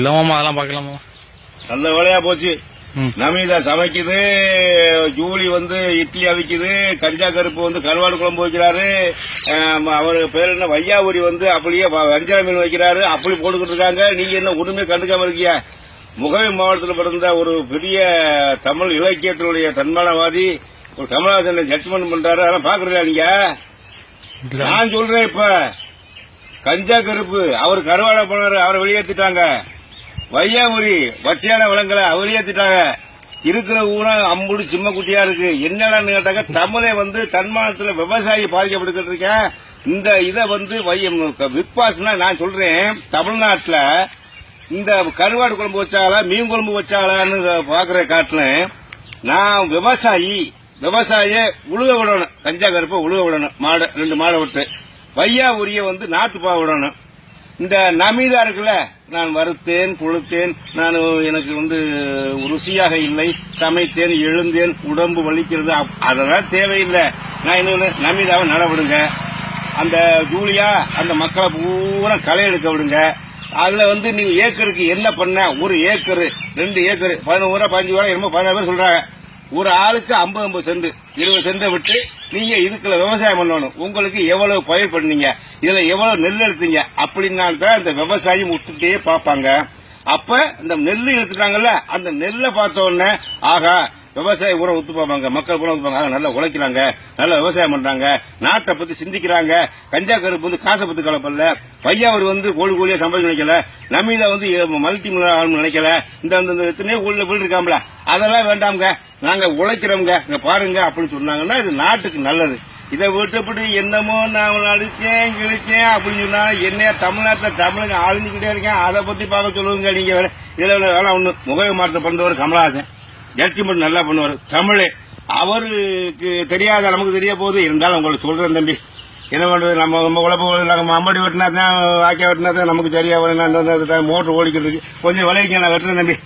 இல்லமாமா அதெல்லாம் பார்க்கலாமா? நல்ல வேலையா போச்சு. நமிதா சமைக்குது ஜூலி வந்து இட்லி அவிக்குது கஞ்சா கருப்பு வந்து கருவாடு குழம்பு வைக்கிறாரு. அவரு பேர் என்ன? வையாபுரி வந்து அப்படியே வஞ்சர மீன் வைக்கிறாரு. அப்படி போட்டுக்கிட்டு இருக்காங்க. நீங்க என்ன ஒண்ணுமே கண்டுக்காம இருக்கீங்க? முகவை மாவட்டத்தில் பிறந்த ஒரு பெரிய தமிழ் இலக்கியத்தினுடைய தன்மானவாதி ஒரு கமலஹாசன் ஜட்ஜ்மெண்ட் பண்றாரு. அதெல்லாம் பாக்குறீங்களா நீங்க? நான் சொல்றேன் இப்ப. கஞ்சா கருப்பு அவர் கருவாடை போனாரு அவரை வெளியேத்திட்டாங்க. வையாபுரி வச்சியான விலங்குல வெளியேத்திட்டாங்க இருக்கிற ஊரா அம்புடு சிம்ம குட்டியா இருக்கு. என்னடான்னு கேட்டாங்க தமிழை வந்து தன்மானத்துல விவசாயி பாதிக்கப்பட்டுக்கிட்டு இருக்கேன். இந்த இதை வந்து பிக் நான் சொல்றேன். தமிழ்நாட்டுல இந்த கருவாடு குழம்பு வச்சாலா மீன் குழம்பு வச்சாலான்னு பாக்குற காட்டுல நான் விவசாயி. விவசாய உழுக விடணும். கஞ்சா கருப்பை உழுக விடணும். மாடு ரெண்டு மாடை விட்டு. வையா உரிய வந்து பா விடணும். இந்த நமீதா இருக்குல்ல நான் வறுத்தேன் கொளுத்தேன் நான் எனக்கு வந்து ருசியாக இல்லை சமைத்தேன் எழுந்தேன் உடம்பு வலிக்கிறது அதெல்லாம் தேவையில்லை. நான் இன்னொன்னு நமீதாவை நடவிடுங்க அந்த ஜூலியா அந்த மக்களை பூரா களை எடுக்க விடுங்க. அதுல வந்து நீங்க ஏக்கருக்கு என்ன பண்ண? ஒரு ஏக்கரு ரெண்டு ஏக்கரு பதினோரு ரூபா பதினஞ்சு ரூபா என்னமோ பதினாறு பேர் சொல்றாங்க. ஒரு ஆளுக்கு ஐம்பது ஐம்பது சென்ட் இருபது செண்டை விட்டு நீங்க இதுக்குள்ள விவசாயம் பண்ணணும். உங்களுக்கு எவ்வளவு பயிர் பண்ணீங்க இதுல எவ்வளவு நெல் எடுத்தீங்க அப்படின்னா தான் இந்த விவசாயம் விட்டுட்டே பார்ப்பாங்க. அப்ப இந்த நெல் எடுத்துட்டாங்கல்ல அந்த நெல்லை பார்த்த உடனே ஆகா விவசாய உரம் ஒத்து பார்ப்பாங்க மக்கள் கூட பார்ப்பாங்க நல்லா உழைக்கிறாங்க நல்லா விவசாயம் பண்றாங்க நாட்டை பத்தி சிந்திக்கிறாங்க கஞ்சா கருப்பு வந்து காசை பத்தி கலப்பல்ல பையாவர் வந்து கோழி கோழியா சம்பாதிக்க நினைக்கல நமீதா வந்து மல்டி ஆகணும்னு நினைக்கல இந்த எத்தனையோ ஊர்ல வீடு இருக்காங்களா அதெல்லாம் வேண்டாம்ங்க. நாங்க உழைக்கிறோம்ங்க. இங்க பாருங்க அப்படின்னு சொன்னாங்கன்னா இது நாட்டுக்கு நல்லது. இதை விட்டுப்பட்டு என்னமோ நான் அடிச்சேன் கிழிச்சேன் அப்படின்னு சொன்னா என்ன தமிழ்நாட்டில் தமிழக ஆளுந்துகிட்டே இருக்கேன். அதை பத்தி பார்க்க சொல்லுவீங்க நீங்க வேற. இதுல வேணா ஒண்ணு. முகவை மாற்றம் பண்ணுறவர் கமலஹாசன். ஜட்ஜ்மெண்ட் நல்லா பண்ணுவார். தமிழ். அவருக்கு தெரியாத நமக்கு தெரிய போகுது. இருந்தாலும் உங்களுக்கு சொல்றேன் தம்பி. என்ன பண்றது? நம்ம நம்ம உழப்பு நம்ம அம்படி வெட்டினா தான் வாக்கியா வெட்டினா தான் நமக்கு சரியா நான் மோட்டர் ஓடிக்கிட்டு இருக்கு. கொஞ்சம் விளைவிக்க நான் வெட்டுறேன் தம்பி.